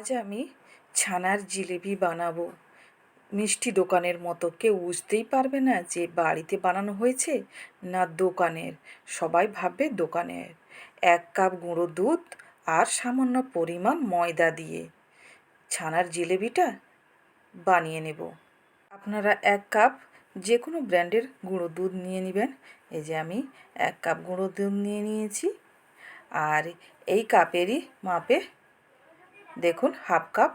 আজ আমি ছানার জিলেবি বানাবো। মিষ্টি দোকানের মতো। কেউ বুঝতেই পারবে না যে বাড়িতে বানানো হয়েছে না দোকানের। সবাই ভাববে দোকানের। এক কাপ গুঁড়ো দুধ আর সামান্য পরিমাণ ময়দা দিয়ে ছানার জিলেবিটা বানিয়ে নেব। আপনারা এক কাপ যে কোনো ব্র্যান্ডের গুঁড়ো দুধ নিয়ে নেবেন। এই যে আমি এক কাপ গুঁড়ো দুধ নিয়ে নিয়েছি। আর এই কাপেরই মাপে দেখুন, হাফ কাপ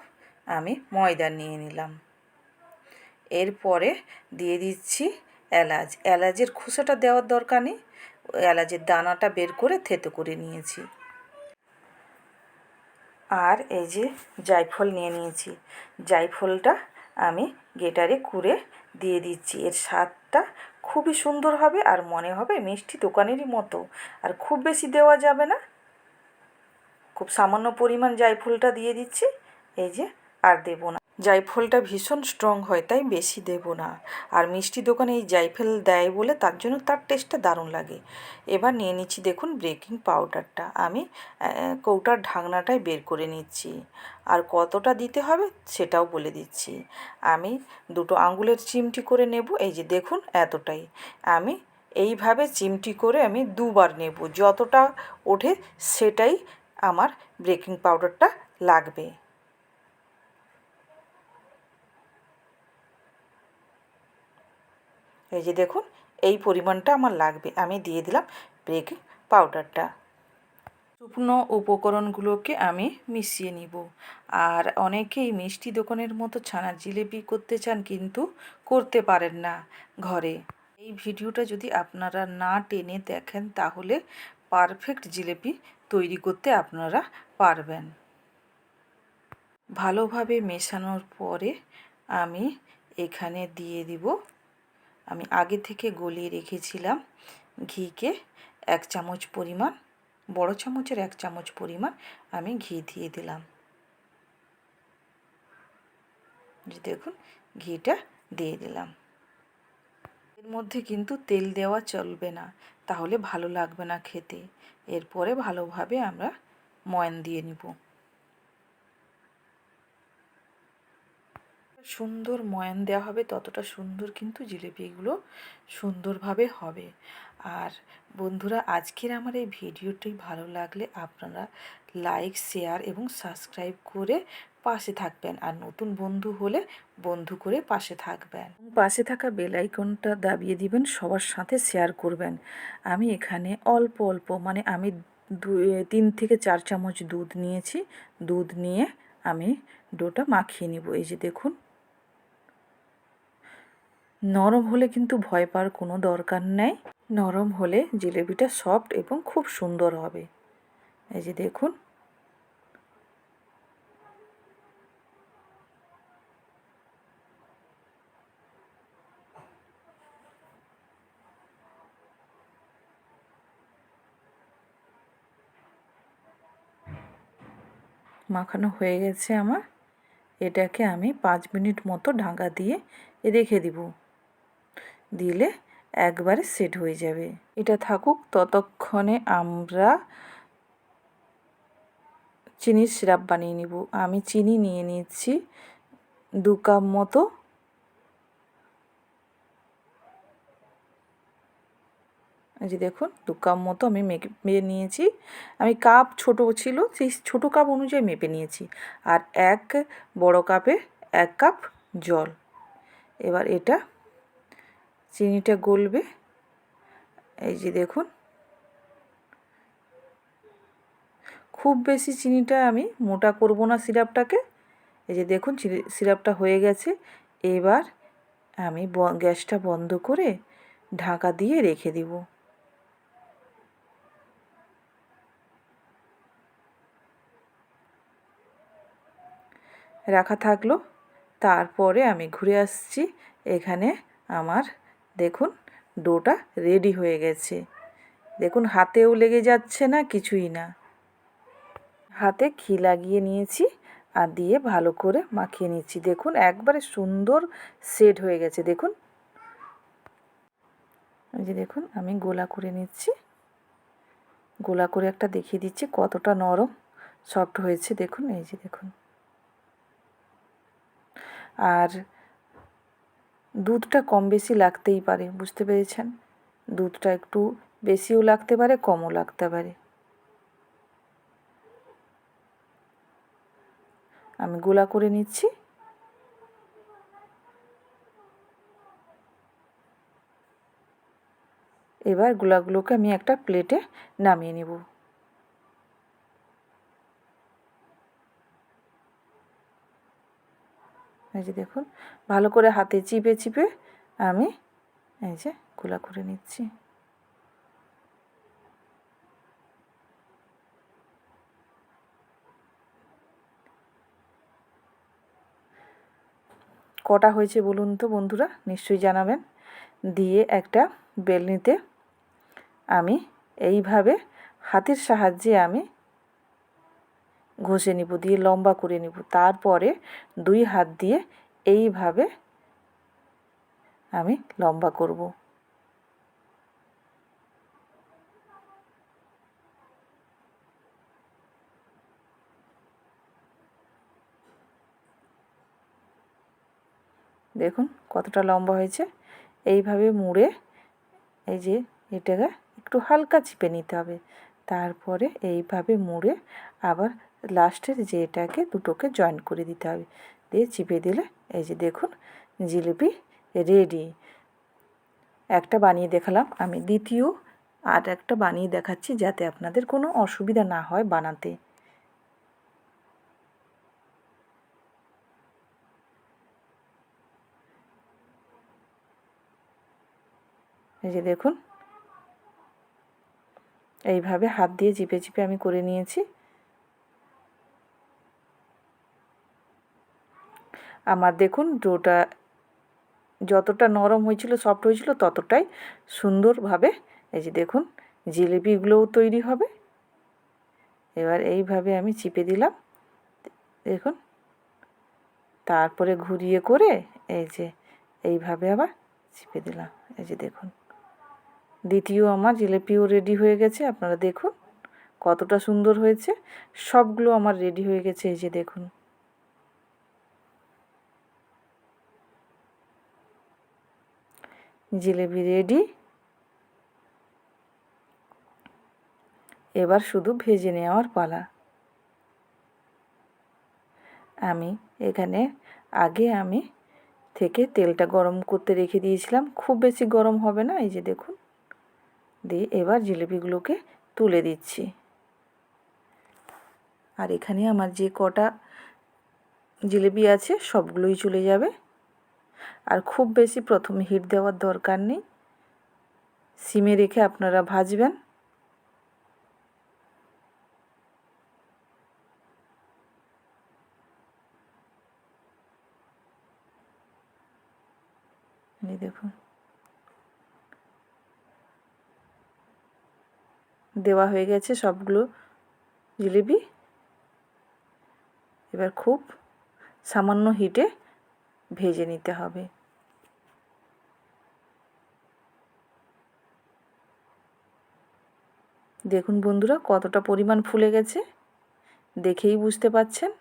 আমি ময়দা নিয়ে নিলাম। এরপরে দিয়ে দিচ্ছি এলাচ। এলাচের খোসাটা দেওয়ার দরকার নেই, এলাচের দানাটা বের করে থেতো করে নিয়েছি। আর এই যে জায়ফল নিয়ে নিয়েছি, জায়ফলটা আমি গেটারে কুড়ে দিয়ে দিচ্ছি। এর স্বাদটা খুবই সুন্দর হবে আর মনে হবে মিষ্টি দোকানেরই মতো। আর খুব বেশি দেওয়া যাবে না খুব সামান্য পরিমাণ জায়ফলটা দিয়ে দিচ্ছি। এই যে, আর দেবো না। জায়ফলটা ভীষণ স্ট্রং হয়, তাই বেশি দেবো না। আর মিষ্টি দোকানে এই জায়ফল দেয় বলে তার জন্য তার টেস্টটা দারুণ লাগে। এবার নিয়ে নিচ্ছি দেখুন ব্রেকিং পাউডারটা আমি কৌটার ঢাকনাটাই বের করে নিচ্ছি। আর কতটা দিতে হবে সেটাও বলে দিচ্ছি। আমি দুটো আঙুলের চিমটি করে নেব। এই যে দেখুন এতটাই। আমি এইভাবে চিমটি করে আমি দুবার নেব। যতটা ওঠে সেটাই আমার বেকিং পাউডারটা লাগবে। এই যে দেখুন, এই পরিমাণটা আমার লাগবে। আমি দিয়ে দিলাম বেকিং পাউডারটা। শুকনো উপকরণগুলোকে আমি মিশিয়ে নিব। আর অনেকেই মিষ্টি দোকানের মতো ছানা জিলেপি করতে চান কিন্তু করতে পারেন না ঘরে। এই ভিডিওটা যদি আপনারা না টেনে দেখেন, তাহলে পারফেক্ট জিলেপি তৈরি করতে আপনারা পারবেন। ভালোভাবে মেশানোর পরে আমি এখানে দিয়ে দিব। আমি আগে থেকে গলিয়ে রেখেছিলাম ঘিকে এক চামচ পরিমাণ, বড় চামচের এক চামচ পরিমাণ আমি ঘি দিয়ে দিলাম। দেখুন, ঘিটা দিয়ে দিলাম। এর মধ্যে কিন্তু তেল দেওয়া চলবে না, তাহলে ভালো লাগবে না খেতে। এরপরে ভালোভাবে আমরা ময়ান দিয়ে নিব। সুন্দর ময়ান দেওয়া হবে, ততটা সুন্দর কিন্তু জিলিপিগুলো সুন্দরভাবে হবে। আর বন্ধুরা, আজকের আমার এই ভিডিওটি ভালো লাগলে আপনারা লাইক, শেয়ার এবং সাবস্ক্রাইব করে পাশে থাকবেন আর নতুন বন্ধু হলে বন্ধু করে পাশে থাকবেন। পাশে থাকা বেল আইকনটা দাবিয়ে দিবেন, সবার সাথে শেয়ার করবেন। আমি এখানে অল্প অল্প মানে আমি দু, তিন থেকে চার চামচ দুধ নিয়েছি। দুধ নিয়ে আমি ডোটা মাখিয়ে নিব। এই যে দেখুন। নরম হলে কিন্তু ভয় পাওয়ার কোনো দরকার নেই। নরম হলে জিলেবিটা সফট এবং খুব সুন্দর হবে। এই যে দেখুন। মাখানো হয়ে গেছে আমার। এটাকে আমি পাঁচ মিনিট মতো ঢাকা দিয়ে রেখে দিব। দিলে একবারে সেট হয়ে যাবে। এটা থাকুক ততক্ষণে আমরা চিনির সিরাপ বানিয়ে নিব। আমি চিনি নিয়ে নিচ্ছি দু কাপ মতো। এই যে দেখুন, দু কাপ মতো আমি মেপে নিয়েছি। আমি কাপ ছোট ছিল, সেই ছোটো কাপ অনুযায়ী মেপে নিয়েছি। আর এক বড় কাপে এক কাপ জল। এবার এটা চিনিটা গলবে। এই যে দেখুন। খুব বেশি চিনিটা আমি মোটা করব না সিরাপটাকে। এই যে দেখুন সিরাপটা হয়ে গেছে। এবার আমি গ্যাসটা বন্ধ করে ঢাকা দিয়ে রেখে দিব। রাখা থাকল। তারপরে আমি ঘুরে আসছি। এখানে আমার, দেখুন, ডোটা রেডি হয়ে গেছে। দেখুন, হাতেও লেগে যাচ্ছে না, কিছুই না। হাতে ঘি লাগিয়ে নিয়েছি আর দিয়ে ভালো করে মাখিয়ে নিচ্ছি। দেখুন, একবারে সুন্দর সেট হয়ে গেছে, দেখুন। এই যে দেখুন, আমি গোলা করে নিচ্ছি। গোলা করে একটা দেখিয়ে দিচ্ছি, কতটা নরম, সফট হয়েছে। দেখুন, এই যে দেখুন। আর দুধটা কম বেশি লাগতেই পারে, বুঝতে পেরেছেন? দুধটা একটু বেশিও লাগতে পারে, কমও লাগতে পারে। আমি গোলা করে নিচ্ছি। এবার গোলাগুলোকে আমি একটা প্লেটে নামিয়ে নেব। এই যে দেখুন, ভালো করে হাতে চিপে চিপে আমি এই যে গোলা করে নিচ্ছি। কটা হয়েছে বলুন তো বন্ধুরা? নিশ্চয়ই জানাবেন। দিয়ে একটা বেলনিতে আমি এইভাবে হাতের সাহায্যে আমি ঘষে নিব, দিয়ে লম্বা করে নিব। তারপরে দুই হাত দিয়ে এইভাবে আমি লম্বা করব। দেখুন কতটা লম্বা হয়েছে। এইভাবে মুড়ে এই যে এটাকে একটু হালকা চিপে নিতে হবে। তারপরে এইভাবে মুড়ে আবার লাস্টের যে এটাকে দুটোকে জয়েন করে দিতে হবে। দিয়ে চিপে দিলে এই যে দেখুন, জিলিপি রেডি একটা বানিয়ে দেখালাম আমি, দ্বিতীয় আর একটা বানিয়ে দেখাচ্ছি যাতে আপনাদের কোনো অসুবিধা না হয় বানাতে। এই যে দেখুন, এইভাবে হাত দিয়ে চিপে চিপে আমি করে নিয়েছি। আমার দেখুন ডোটা যতটা নরম হয়েছিল, সফট হয়েছিল, ততটাই সুন্দরভাবে, এই যে দেখুন, জিলিপিগুলোও তৈরি হবে। এবার এইভাবে আমি চিপে দিলাম। দেখুন, তারপরে ঘুরিয়ে করে এই যে এইভাবে আবার চিপে দিলাম। এই যে দেখুন, দ্বিতীয় আমার জিলিপিও রেডি হয়ে গেছে, আপনারা দেখুন কতটা সুন্দর হয়েছে, সবগুলো আমার রেডি হয়ে গেছে, এই যে দেখুন। জিলেবি রেডি। এবার শুধু ভেজে নেওয়ার পালা। আমি এখানে আগে আমি থেকে তেলটা গরম করতে রেখে দিয়েছিলাম। খুব বেশি গরম হবে না, এই যে দেখুন। দিয়ে এবার জিলিপিগুলোকে তুলে দিচ্ছি। আর এখানে আমার যে কটা জিলিপি আছে, সবগুলোই চলে যাবে। আর খুব বেশি প্রথমে হিট দেওয়ার দরকার নেই। সিমে রেখে আপনারা ভাজবেন। দেখুন। দেওয়া হয়ে গেছে সবগুলো জিলিপি। এবার খুব সামান্য হিটে ভেজে নিতে হবে। দেখুন বন্ধুরা, কতটা পরিমাণ ফুলে গেছে। দেখেই বুঝতে পাচ্ছেন।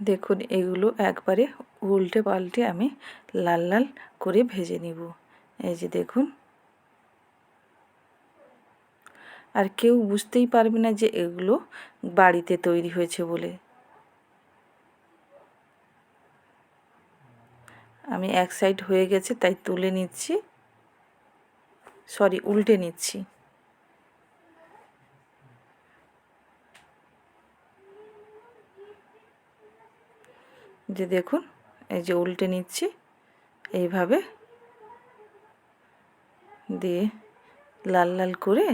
দেখুন, এগুলো একবারে উল্টে পাল্টে আমি লাল লাল করে ভেজে নিব। এই যে দেখুন আর কেউ বুঝতেই পারবে না যে এগুলো বাড়িতে তৈরি হয়েছে বলে। আমি এক সাইড হয়ে গেছে, তাই তুলে নিচ্ছি। সরি, উল্টে নিচ্ছি। যে দেখুন, এই যে উল্টে নিচ্ছি, এইভাবে দিয়ে লাল লাল করে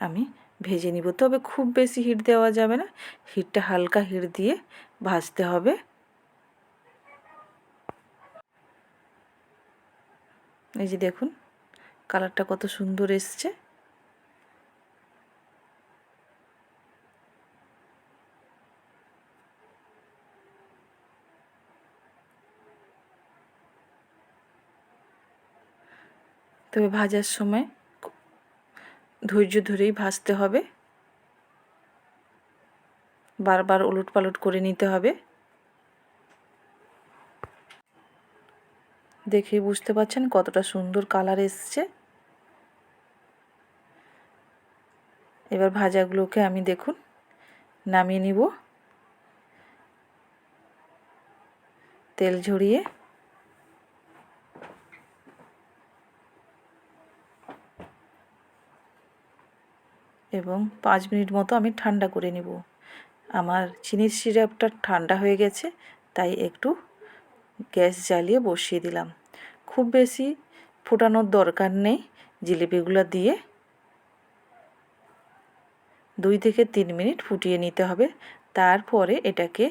আমি ভেজে নিব। তবে খুব বেশি হিট দেওয়া যাবে না। হিটটা হালকা হিট দিয়ে ভাজতে হবে। এই যে দেখুন, কালারটা কত সুন্দর এসছে। তবে ভাজার সময় ধৈর্য ধরেই ভাজতে হবে। বারবার উলট পালট করে নিতে হবে। দেখে বুঝতে পারছেন কতটা সুন্দর কালার এসছে। এবার ভাজাগুলোকে আমি দেখুন, নামিয়ে নিব। তেল ঝরিয়ে এবং পাঁচ মিনিট মতো আমি ঠান্ডা করে নিব। আমার চিনির সিরাপটা ঠান্ডা হয়ে গেছে, তাই একটু গ্যাস জ্বালিয়ে বসিয়ে দিলাম। খুব বেশি ফোটানোর দরকার নেই, জিলিপিগুলো দিয়ে দুই থেকে তিন মিনিট ফুটিয়ে নিতে হবে। তারপরে এটাকে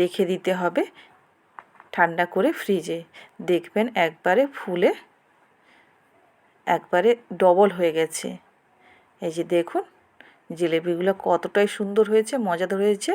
রেখে দিতে হবে ঠান্ডা করে ফ্রিজে। দেখবেন একবারে ফুলে, একবারে ডবল হয়ে গেছে। এই যে দেখুন জিলেপিগুলো কতটাই সুন্দর হয়েছে মজাদার হয়েছে।